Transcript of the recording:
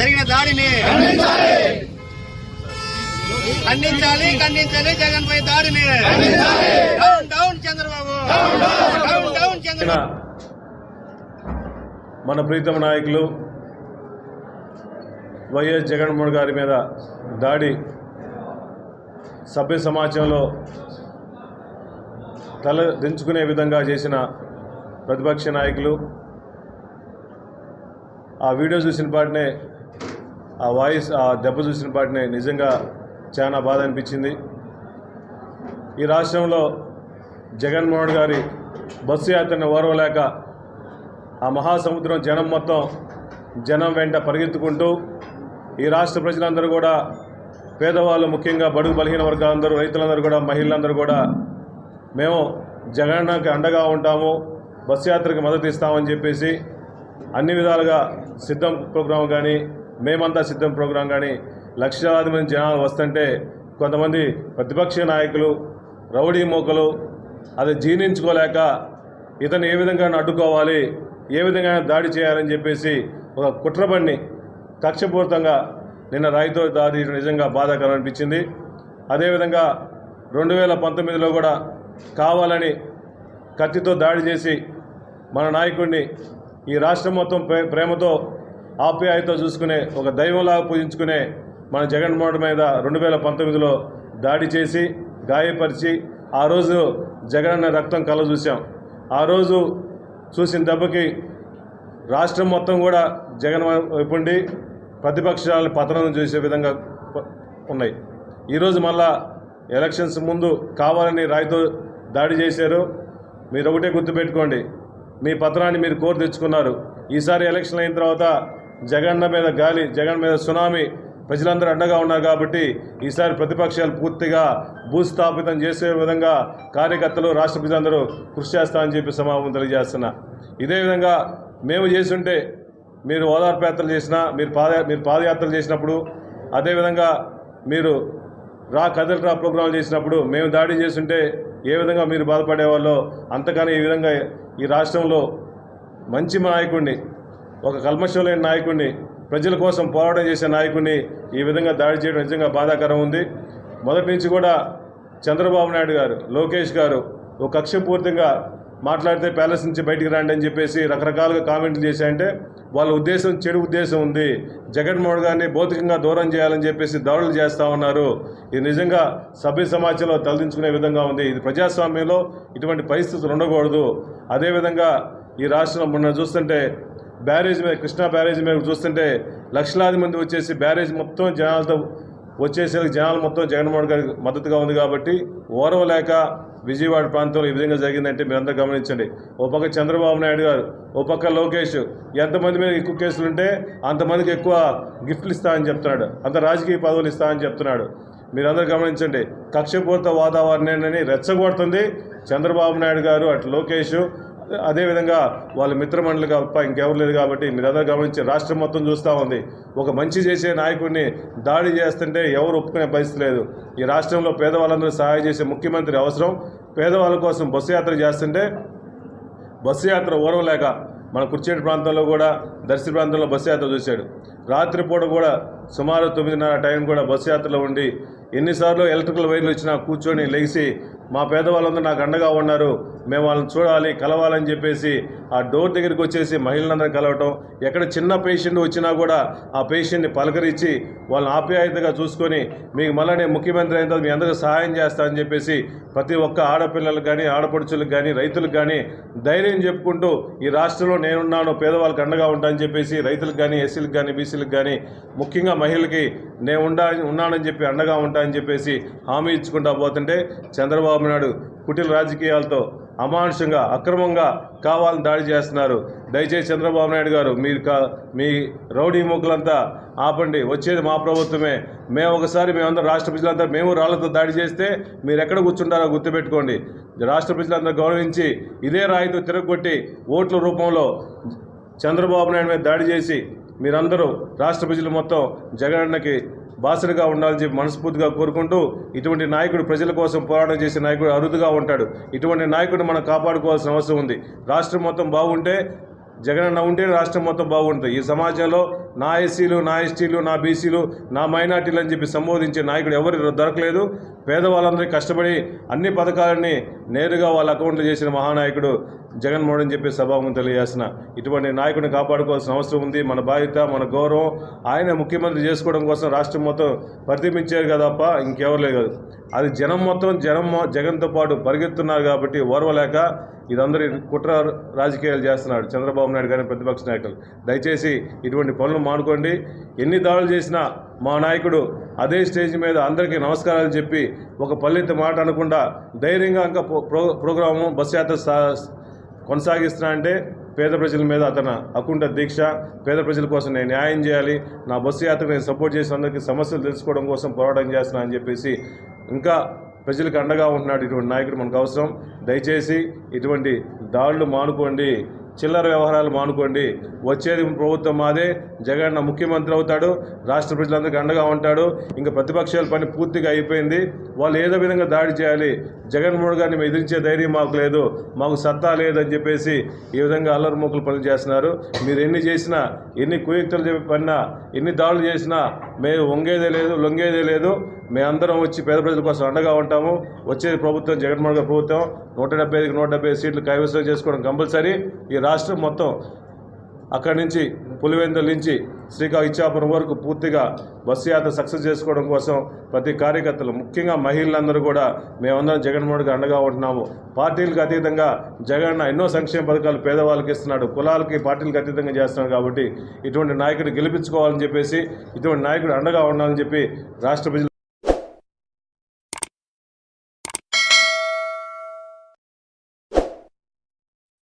జరిగిన దాడిని ఖండించాలి. ఖండించాలి జగన్ పై దాడిని. Down down Chandrababu. Down down Chandrababu. మన ప్రీతమ నాయకులు వైఎస్ జగన్మోహన్ గారి మీద దాడి సభ్య సమాజంలో తల దించుకునే విధంగా చేసిన ప్రతిపక్ష నాయకులు. ఆ వీడియో చూసిన పాటనే ఆ వాయిస్ ఆ దెబ్బ చూసిన పాటినే నిజంగా చాలా బాధ అనిపించింది. ఈ రాష్ట్రంలో జగన్మోహన్ గారి బస్సు యాత్రను ఓర్వలేక ఆ మహాసముద్రం జనం మొత్తం జనం వెంట పరిగెత్తుకుంటూ ఈ రాష్ట్ర ప్రజలందరూ కూడా పేదవాళ్ళు ముఖ్యంగా బడుగు బలహీన వర్గాలందరూ రైతులందరూ కూడా మహిళలందరూ కూడా మేము జగన్కి అండగా ఉంటాము బస్సు యాత్రకి మద్దతు ఇస్తామని చెప్పేసి అన్ని విధాలుగా సిద్ధం ప్రోగ్రాం కానీ మేమంతా సిద్ధం ప్రోగ్రాం కానీ లక్షలాది మంది జనాలు వస్తుంటే కొంతమంది ప్రతిపక్ష నాయకులు రౌడీ మోకలు అది జీర్ణించుకోలేక ఇతను ఏ విధంగా అడ్డుకోవాలి ఏ విధంగా దాడి చేయాలని చెప్పేసి ఒక కుట్రబండి కక్షపూరితంగా నిన్న రాయితో దాడి నిజంగా బాధాకరం అనిపించింది. అదేవిధంగా రెండు వేల పంతొమ్మిదిలో కూడా కావాలని కత్తితో దాడి చేసి మన నాయకుడిని ఈ రాష్ట్రం మొత్తం ప్రే ప్రేమతో ఆప్యాయతో చూసుకునే ఒక దైవంలాగా పూజించుకునే మన జగన్మోహన్ మీద రెండు వేల పంతొమ్మిదిలో దాడి చేసి గాయపరిచి ఆ రోజు జగనన్న రక్తం కల చూసాం ఆ రోజు చూసిన దెబ్బకి రాష్ట్రం మొత్తం కూడా జగన్ వైపుండి ప్రతిపక్షాలను పతనం చేసే విధంగా ఉన్నాయి. ఈరోజు మళ్ళా ఎలక్షన్స్ ముందు కావాలని రాయితో దాడి చేశారు. మీరు ఒకటే గుర్తుపెట్టుకోండి మీ పత్రాన్ని మీరు కోరు తెచ్చుకున్నారు ఈసారి ఎలక్షన్ అయిన తర్వాత జగన్న మీద గాలి జగన్ మీద సునామీ ప్రజలందరూ అండగా ఉన్నారు కాబట్టి ఈసారి ప్రతిపక్షాలు పూర్తిగా భూస్థాపితం చేసే విధంగా కార్యకర్తలు రాష్ట్ర ప్రజలందరూ కృషి చేస్తామని చెప్పి సమాపం తెలియజేస్తున్నా. ఇదే విధంగా మేము చేస్తుంటే మీరు ఓదార్పు యాత్రలు చేసినా మీరు పాద మీరు పాదయాత్రలు చేసినప్పుడు అదేవిధంగా మీరు రా కథలు రా ప్రోగ్రాంలు చేసినప్పుడు మేము దాడి చేస్తుంటే ఏ విధంగా మీరు బాధపడేవాళ్ళో అంతకని ఈ విధంగా ఈ రాష్ట్రంలో మంచి నాయకుడిని ఒక కల్మషం లేని నాయకుడిని ప్రజల కోసం పోరాటం చేసే నాయకుడిని ఈ విధంగా దాడి చేయడం నిజంగా బాధాకరం ఉంది. మొదటి నుంచి కూడా చంద్రబాబు నాయుడు గారు లోకేష్ గారు ఒక కక్షపూర్తిగా మాట్లాడితే ప్యాలెస్ నుంచి బయటికి రండి అని చెప్పేసి రకరకాలుగా కామెంట్లు చేశాయంటే వాళ్ళ ఉద్దేశం చెడు ఉద్దేశం ఉంది. జగన్మోహన్ గారిని భౌతికంగా దూరం చేయాలని చెప్పేసి దాడులు చేస్తూ ఉన్నారు. ఇది నిజంగా సభ్య సమాజంలో తలదించుకునే విధంగా ఉంది. ఇది ప్రజాస్వామ్యంలో ఇటువంటి పరిస్థితులు ఉండకూడదు. అదేవిధంగా ఈ రాష్ట్రం మొన్న చూస్తుంటే బ్యారేజ్ మీద కృష్ణా బ్యారేజ్ మీద చూస్తుంటే లక్షలాది మంది వచ్చేసి బ్యారేజ్ మొత్తం జనాలతో వచ్చేసరికి జనాలు మొత్తం జగన్మోహన్ గారికి మద్దతుగా ఉంది కాబట్టి ఓర్వలేక విజయవాడ ప్రాంతంలో ఈ విధంగా జరిగిందంటే మీరందరూ గమనించండి. ఓ పక్క చంద్రబాబు నాయుడు గారు ఓ పక్క లోకేష్ ఎంతమంది మీద ఎక్కువ కేసులు ఉంటే అంతమందికి ఎక్కువ గిఫ్ట్లు ఇస్తామని చెప్తున్నాడు. అంత రాజకీయ పదవులు ఇస్తామని చెప్తున్నాడు. మీరందరూ గమనించండి. కక్షపూరిత వాతావరణాన్ని రెచ్చగొడుతుంది చంద్రబాబు నాయుడు గారు అటు లోకేష్ అదేవిధంగా వాళ్ళ మిత్రమండలి తప్ప ఇంకెవరు లేదు కాబట్టి మీరందరూ గమనించి రాష్ట్రం మొత్తం చూస్తూ ఉంది. ఒక మంచి చేసే నాయకుడిని దాడి చేస్తుంటే ఎవరు ఒప్పుకునే పరిస్థితి లేదు. ఈ రాష్ట్రంలో పేదవాళ్ళందరూ సహాయం చేసే ముఖ్యమంత్రి అవసరం. పేదవాళ్ళ కోసం బస్సు యాత్ర చేస్తుంటే బస్సు యాత్ర ఓరవలేక మన కుర్చేటి ప్రాంతంలో కూడా దర్శి ప్రాంతంలో బస్సు యాత్ర చూశాడు. రాత్రిపూట కూడా సుమారు తొమ్మిదిన్నర టైం కూడా బస్సు యాత్రలో ఉండి ఎన్నిసార్లు ఎలక్ట్రికల్ వైర్లు వచ్చినా కూర్చొని లెగిసి మా పేదవాళ్ళందరూ నాకు అండగా ఉన్నారు. మేము వాళ్ళని చూడాలి కలవాలని చెప్పేసి ఆ డోర్ దగ్గరికి వచ్చేసి మహిళలందరూ కలవటం ఎక్కడ చిన్న పేషెంట్ వచ్చినా కూడా ఆ పేషెంట్ని పలకరించి వాళ్ళని ఆప్యాయతగా చూసుకొని మీకు మళ్ళీ నేను ముఖ్యమంత్రి అయిన తర్వాత మీ అందరికీ సహాయం చేస్తానని చెప్పేసి ప్రతి ఒక్క ఆడపిల్లలకు కానీ ఆడపడుచులకు కానీ రైతులకు కానీ ధైర్యం చెప్పుకుంటూ ఈ రాష్ట్రంలో నేనున్నాను పేదవాళ్ళకి అండగా ఉంటానని చెప్పేసి రైతులకు కానీ ఎస్సీలకు కానీ బీసీలకు కానీ ముఖ్యంగా మహిళలకి నేను ఉండా ఉన్నానని చెప్పి అండగా ఉంటానని చెప్పేసి హామీ ఇచ్చుకుంటా పోతుంటే చంద్రబాబు నాయుడు కుటిల రాజకీయాలతో అమానుషంగా అక్రమంగా కావాలని దాడి చేస్తున్నారు. దయచేసి చంద్రబాబు నాయుడు గారు మీరు కా మీ రౌడీ మొగ్గులంతా ఆపండి. వచ్చేది మా ప్రభుత్వమే. మేము ఒకసారి మేమందరం రాష్ట్ర ప్రజలంతా మేము రాళ్ళతో దాడి చేస్తే మీరు ఎక్కడ కూర్చుంటారో గుర్తుపెట్టుకోండి. రాష్ట్ర ప్రజలందరూ గౌరవించి ఇదే రాయితో తిరగొట్టి ఓట్ల రూపంలో చంద్రబాబు నాయుడు మీద దాడి చేసి మీరందరూ రాష్ట్ర ప్రజలు మొత్తం జగనన్నకి బాసటగా ఉండాలని చెప్పి మనస్ఫూర్తిగా కోరుకుంటూ ఇటువంటి నాయకుడు ప్రజల కోసం పోరాటం చేసే నాయకుడు అరుదుగా ఉంటాడు. ఇటువంటి నాయకుడు మనం కాపాడుకోవాల్సిన అవసరం ఉంది. రాష్ట్రం మొత్తం బాగుంటే జగనన్న ఉంటేనే రాష్ట్రం మొత్తం బాగుంటుంది. ఈ సమాజంలో నా ఎస్సీలు నా ఎస్టీలు నా బీసీలు నా మైనార్టీలు అని చెప్పి సంబోధించే నాయకుడు ఎవరు దొరకలేదు. పేదవాళ్ళందరికీ కష్టపడి అన్ని పథకాలని నేరుగా వాళ్ళ అకౌంట్లో చేసిన మహానాయకుడు జగన్మోహన్ అని చెప్పి సభాముఖం తెలియజేసిన ఇటువంటి నాయకుడిని కాపాడుకోవాల్సిన అవసరం ఉంది. మన బాధ్యత మన గౌరవం ఆయన ముఖ్యమంత్రి చేసుకోవడం కోసం రాష్ట్రం మొత్తం ప్రతిపించారు కదప్ప ఇంకెవరు లేదు అది జనం మొత్తం జనం జగన్తో పాటు పరిగెత్తున్నారు కాబట్టి ఓర్వలేక ఇదందరి కుట్ర రాజకీయాలు చేస్తున్నాడు చంద్రబాబు నాయుడు గారి ప్రతిపక్ష నాయకులు. దయచేసి ఇటువంటి పనులు మానుకోండి. ఎన్ని దాడులు చేసినా మా నాయకుడు అదే స్టేజ్ మీద అందరికీ నమస్కారాలు చెప్పి ఒక పల్లెత్తి మాట అనకుండా ధైర్యంగా ఇంకా ప్రో- ప్రోగ్రాము బస్ యాత్ర సా- కొనసాగిస్తున్నా అంటే పేద ప్రజల మీద అతను అకుంఠ దీక్ష పేద ప్రజల కోసం నేను న్యాయం చేయాలి నా బస్సు యాత్ర నేను సపోర్ట్ చేసి అందరికీ సమస్యలు తెలుసుకోవడం కోసం పోరాటం చేస్తున్నా అని చెప్పేసి ఇంకా ప్రజలకు అండగా ఉంటున్నాడు ఇటువంటి నాయకుడు మనకు అవసరం. దయచేసి ఇటువంటి దాడులు మానుకోండి. చిల్లర వ్యవహారాలు మానుకోండి. వచ్చేది ప్రభుత్వం మాదే. జగన్ ముఖ్యమంత్రి అవుతాడు. రాష్ట్ర ప్రజలందరికీ అండగా ఉంటాడు. ఇంకా ప్రతిపక్షాల పని పూర్తిగా అయిపోయింది. వాళ్ళు ఏదో విధంగా దాడి చేయాలి. జగన్మోహన్ గారిని ఎదిరించే ధైర్యం మాకు లేదు. మాకు సత్తా లేదని చెప్పేసి ఈ విధంగా అల్లరి మూకలు పనులు చేస్తున్నారు. మీరు ఎన్ని చేసినా ఎన్ని కుయుక్తులు చెప్పి పడినా ఎన్ని దాడులు చేసినా మేము వంగేదే లేదు లొంగేదే లేదు. మేమందరం వచ్చి పేద ప్రజల కోసం అండగా ఉంటాము. వచ్చేది ప్రభుత్వం జగన్మోహన్ గారి ప్రభుత్వం. నూట డెబ్బై ఐదుకి నూట డెబ్బై సీట్లు కైవసం చేసుకోవడం కంపల్సరీ. ఈ రాష్ట్రం మొత్తం అక్కడి నుంచి పులివెందుల నుంచి శ్రీకా ఇచ్చాపురం వరకు పూర్తిగా బస్సు యాత్ర సక్సెస్ చేసుకోవడం కోసం ప్రతి కార్యకర్తలు ముఖ్యంగా మహిళలందరూ కూడా మేమందరం జగన్మోహన్కి అండగా ఉంటున్నాము. పార్టీలకు అతీతంగా జగన్ ఎన్నో సంక్షేమ పథకాలు పేదవాళ్ళకి ఇస్తున్నాడు. కులాలకి పార్టీలకు అతీతంగా చేస్తున్నాడు కాబట్టి ఇటువంటి నాయకుడు గెలిపించుకోవాలని చెప్పేసి ఇటువంటి నాయకుడు అండగా ఉండాలని చెప్పి రాష్ట్ర